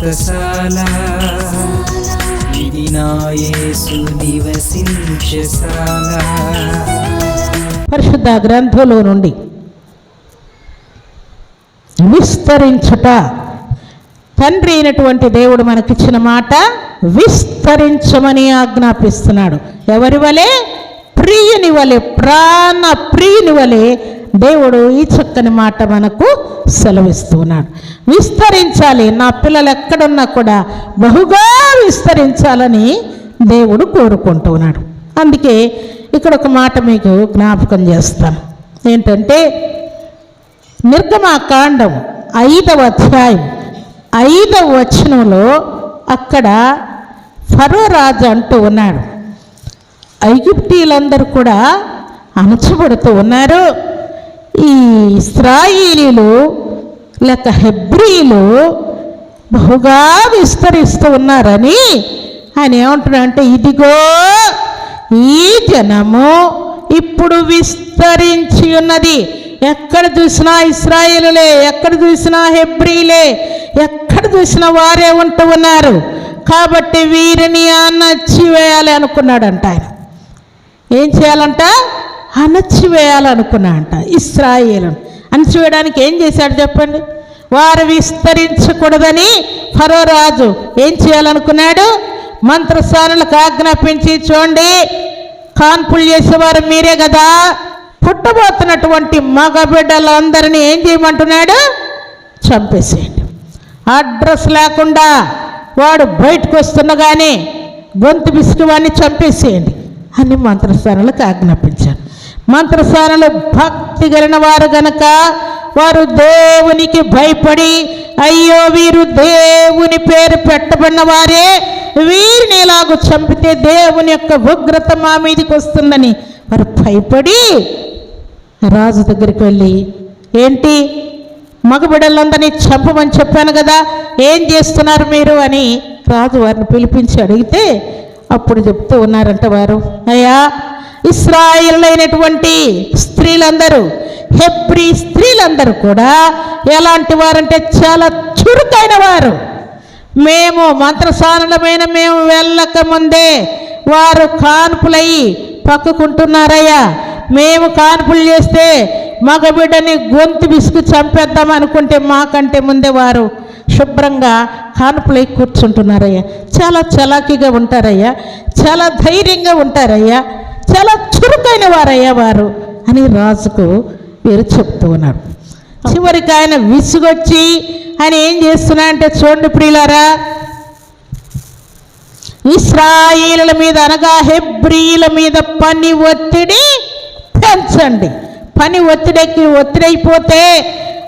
వ్రతశాల ఇది నివసించశాల పరిశుద్ధ గ్రంథంలో నుండి విస్తరించుట తండ్రి అయినటువంటి దేవుడు మనకిచ్చిన మాట విస్తరించమని ఆజ్ఞాపిస్తున్నాడు. ఎవరి వలె? ప్రియుని వలె ప్రాణ ప్రియుని వలె దేవుడు ఈ చక్కని మాట మనకు సెలవిస్తున్నాడు. విస్తరించాలి. నా పిల్లలు ఎక్కడున్నా కూడా బహుగా విస్తరించాలని దేవుడు కోరుకుంటున్నాడు. అందుకే ఇక్కడ ఒక మాట మీకు జ్ఞాపకం చేస్తాను. ఏంటంటే నిర్గమాకాండం ఐదవ అధ్యాయం ఐదవ వచనంలో అక్కడ ఫరో రాజు అంటూ ఉన్నాడు. ఐగిప్టీలందరూ కూడా అణచబడుతూ ఉన్నారు. ఈ ఇస్రాయిలీలు లేక హెబ్రీలు బహుగా విస్తరిస్తూ ఉన్నారని ఆయన ఏమంటున్నాడంటే ఇదిగో ఈ జనము ఇప్పుడు విస్తరించి ఉన్నది. ఎక్కడ చూసినా ఇస్రాయిలులే ఎక్కడ చూసినా హెబ్రీలే ఎక్కడ చూసినా వారే ఉంటూ ఉన్నారు. కాబట్టి వీరిని అణచివేయాలి అనుకున్నాడంట ఆయన. ఏం చేయాలంట? అణచివేయాలనుకున్నాడంట ఇస్రాయేలను. అణచివేయడానికి ఏం చేశాడు చెప్పండి? వారు విస్తరించకూడదని ఫరోరాజు ఏం చేయాలనుకున్నాడు? మంత్రస్థానులకు ఆజ్ఞాపించి చూడండి కాన్పులు చేసేవారు మీరే కదా. పుట్టబోతున్నటువంటి మగబిడ్డలందరినీ ఏం చేయమంటున్నాడు? చంపేసేయండి. అడ్రస్ లేకుండా వాడు బయటకు వస్తుండగానే గొంతు విసిగి వాడిని చంపేసేయండి అని మంత్రస్థానాలకు ఆజ్ఞాపించాను మంత్రస్థానాలు భక్తి కలిగిన వారు గనక వారు దేవునికి భయపడి అయ్యో వీరు దేవుని పేరు పెట్టబడిన వారే వీరిని ఇలాగ చంపితే దేవుని యొక్క ఉగ్రత మా మీదకి వస్తుందని వారు భయపడి రాజు దగ్గరికి వెళ్ళి ఏంటి? మగబిడ్డలందరినీ చంపమని చెప్పాను కదా ఏం చేస్తున్నారు మీరు? అని రాజు వారిని పిలిపించి అడిగితే అప్పుడు చెప్తూ ఉన్నారంట వారు అయ్యా ఇస్రాయిలైనటువంటి స్త్రీలందరూ హెప్రీ స్త్రీలందరూ కూడా ఎలాంటి వారంటే చాలా చురుకైన వారు. మేము మంత్రసానులమైన మేము వెళ్ళక ముందే వారు కాన్పులయ్యి పక్కకుంటున్నారయ్యా. మేము కాన్పులు చేస్తే మగబిడ్డని గొంతు విసుగు చంపేద్దాం అనుకుంటే మాకంటే ముందే వారు శుభ్రంగా కాన్పులై కూర్చుంటున్నారయ్యా. చాలా చలాకీగా ఉంటారయ్యా. చాలా ధైర్యంగా ఉంటారయ్యా. చాలా చురుకైన వారయ్యా వారు అని రాజుకు వీరు చెప్తూ ఉన్నారు చివరికి ఆయన విసుగొచ్చి ఆయన ఏం చేస్తున్నా అంటే చూడండి ప్రియులారా ఇస్రాయిల మీద అనగా హెబ్రీల మీద పని ఒత్తిడి పెంచండి. పని ఒత్తిడికి ఒత్తిడైపోతే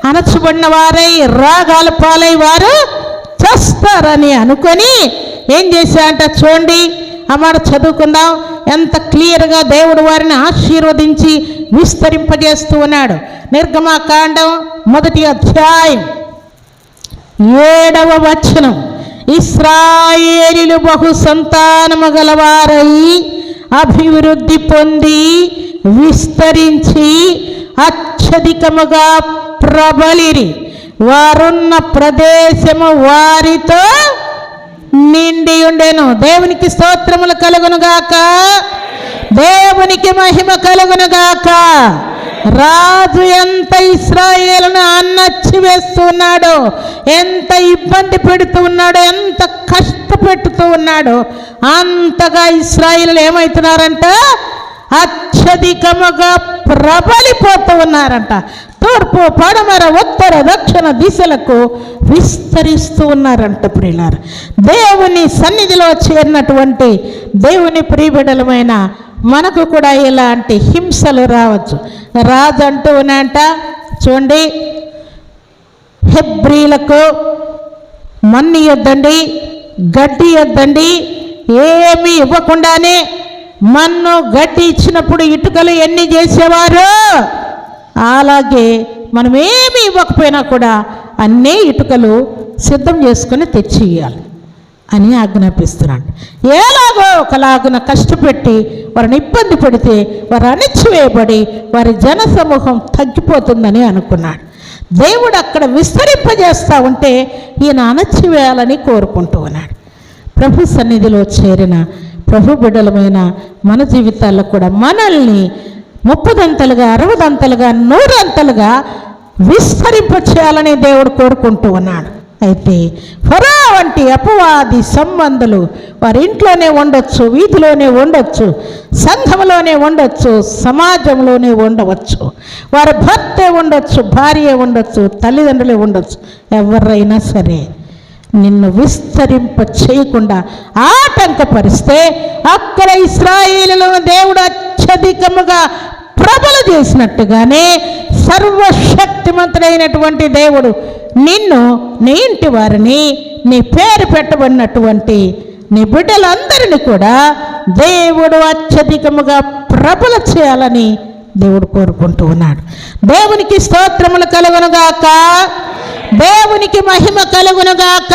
అణచుబడిన వారై రాగాల పాలై వారు చేస్తారని అనుకొని ఏం చేశారంట చూడండి ఆ చదువుకుందాం. ఎంత క్లియర్గా దేవుడు వారిని ఆశీర్వదించి విస్తరింపజేస్తూ ఉన్నాడు. నిర్గమాకాండం మొదటి అధ్యాయం. ఏడవ వచనం. ఇస్రాయేలీలు బహు సంతానము గలవారై అభివృద్ధి పొంది విస్తరించి అత్యధికముగా ప్రబలిరి. వారున్న ప్రదేశము వారితో నిండి ఉండెను దేవునికి స్తోత్రములు కలుగునుగాక. దేవునికి మహిమ కలుగునుగాక. రాజు ఎంత ఇస్రాయేలును అన్నచ్చి వేస్తున్నాడో ఎంత ఇబ్బంది పెడుతూ ఉన్నాడో ఎంత కష్టపెడుతూ ఉన్నాడో అంతగా ఇస్రాయేలు ఏమవుతున్నారంట అత్యధికముగా ప్రబలిపోతూ ఉన్నారంట. తూర్పు పడమర ఉత్తర దక్షిణ దిశలకు విస్తరిస్తూ ఉన్నారంట ప్రియులారు. దేవుని సన్నిధిలో చేరినటువంటి దేవుని ప్రియబిడలమైన మనకు కూడా ఇలాంటి హింసలు రావచ్చు. రాజు అంటూ ఉన్నాయంట. చూడండి. హెబ్రీలకు మన్ను ఎద్దండి గడ్డి ఎద్దండి ఏమీ ఇవ్వకుండానే మన్ను గడ్డి ఇచ్చినప్పుడు ఇటుకలు ఎన్ని చేసేవారు? అలాగే మనం ఏమి ఇవ్వకపోయినా కూడా అన్నీ ఇటుకలు సిద్ధం చేసుకొని తెచ్చి ఇవ్వాలి అని ఆజ్ఞాపిస్తున్నాడు. ఎలాగో ఒకలాగున కష్టపెట్టి వారిని ఇబ్బంది పెడితే వారు అణిచివేయబడి వారి జన సమూహం తగ్గిపోతుందని అనుకున్నాడు. దేవుడు అక్కడ విస్తరింపజేస్తూ ఉంటే ఈయన అణచివేయాలని కోరుకుంటూ ఉన్నాడు. ప్రభు సన్నిధిలో చేరిన ప్రభు బిడ్డలమైన మన జీవితాల్లో కూడా మనల్ని ముప్పదంతలుగా అరవదంతలుగా నూరంతలుగా విస్తరింప చేయాలని దేవుడు కోరుకుంటూ ఉన్నాడు. అయితే ఫరా వంటి అపవాది సంబంధులు వారి ఇంట్లోనే ఉండొచ్చు వీధిలోనే ఉండొచ్చు సంఘంలోనే ఉండొచ్చు సమాజంలోనే ఉండవచ్చు. వారి భర్తే ఉండొచ్చు భార్య ఉండొచ్చు తల్లిదండ్రులే ఉండొచ్చు. ఎవరైనా సరే నిన్ను విస్తరింప చేయకుండా ఆటంకపరిస్తే అక్కడ ఇస్రాయిలను దేవుడు అత్యధికముగా ప్రబల చేసినట్టుగానే సర్వశక్తిమంతుడైనటువంటి దేవుడు నిన్ను నీ ఇంటి వారిని నీ పేరు పెట్టబడినటువంటి నీ బిడ్డలందరినీ కూడా దేవుడు అత్యధికముగా ప్రబల చేయాలని దేవుడు కోరుకుంటూ ఉన్నాడు. దేవునికి స్తోత్రములు కలుగునుగాక. దేవునికి మహిమ కలుగునుగాక.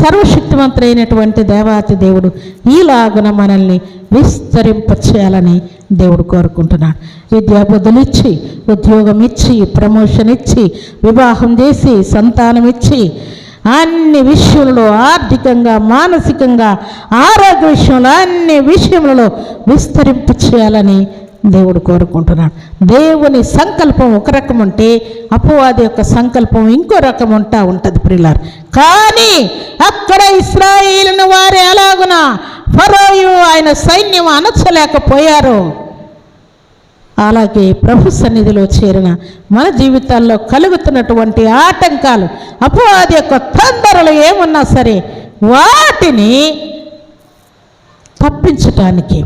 సర్వశక్తివంతులైనటువంటి దేవాతి దేవుడు ఈలాగున మనల్ని విస్తరింప చేయాలని దేవుడు కోరుకుంటున్నాడు. విద్యాబుద్ధులు ఇచ్చి ఉద్యోగం ఇచ్చి ప్రమోషన్ ఇచ్చి వివాహం చేసి సంతానం ఇచ్చి అన్ని విషయంలో ఆర్థికంగా మానసికంగా ఆరోగ్య విషయంలో అన్ని విషయములలో విస్తరింప చేయాలని దేవుడు కోరుకుంటున్నాడు. దేవుని సంకల్పం ఒక రకం ఉంటే అపవాది యొక్క సంకల్పం ఇంకో రకం ఉంటా ఉంటుంది ప్రిల్లర్. కానీ అక్కడ ఇస్రాయిల్ను వారు ఎలాగున ఫరోయు ఆయన సైన్యం అనర్చలేకపోయారు అలాగే ప్రభు సన్నిధిలో చేరిన మన జీవితాల్లో కలుగుతున్నటువంటి ఆటంకాలు అపవాది యొక్క తొందరలు ఏమున్నా సరే వాటిని తప్పించటానికి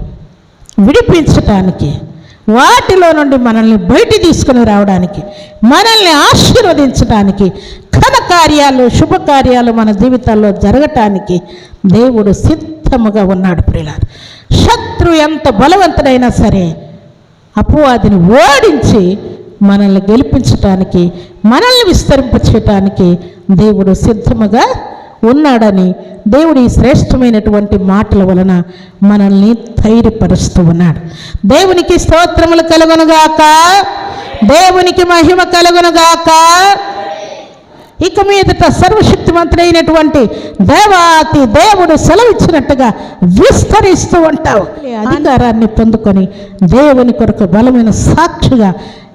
విడిపించటానికి వాటిలో నుండి మనల్ని బయట తీసుకుని రావడానికి మనల్ని ఆశీర్వదించడానికి ఘనకార్యాలు శుభకార్యాలు మన జీవితాల్లో జరగటానికి దేవుడు సిద్ధముగా ఉన్నాడు ప్రియులారు. శత్రు ఎంత బలవంతుడైనా సరే అపవాదిని ఓడించి మనల్ని గెలిపించటానికి మనల్ని విస్తరింపచేయటానికి దేవుడు సిద్ధముగా ఉన్నాడని దేవుడి ఈ శ్రేష్టమైనటువంటి మాటల వలన మనల్ని ధైర్యపరుస్తూ ఉన్నాడు. దేవునికి స్తోత్రములు కలుగునుగాక. దేవునికి మహిమ కలుగునుగాక. ఇక మీదట సర్వశక్తివంతుడైనటువంటి దేవాతి దేవుడు సెలవిచ్చినట్టుగా విస్తరిస్తూ ఉంటావు. అధికారాన్ని పొందుకొని దేవుని కొరకు బలమైన సాక్షిగా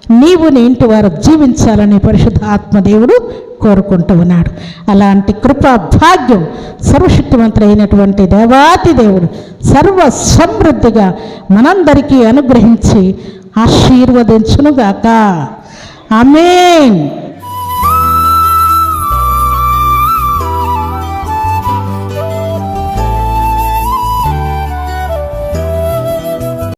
నీవు నీ ఇంటి వారు జీవించాలని పరిశుద్ధ ఆత్మదేవుడు కోరుకుంటూ ఉన్నాడు. అలాంటి కృపా భాగ్యం సర్వశక్తివంతుడైనటువంటి దేవాతి దేవుడు సర్వ సమృద్ధిగా మనందరికీ అనుగ్రహించి ఆశీర్వదించునుగాక. ఆమెన్.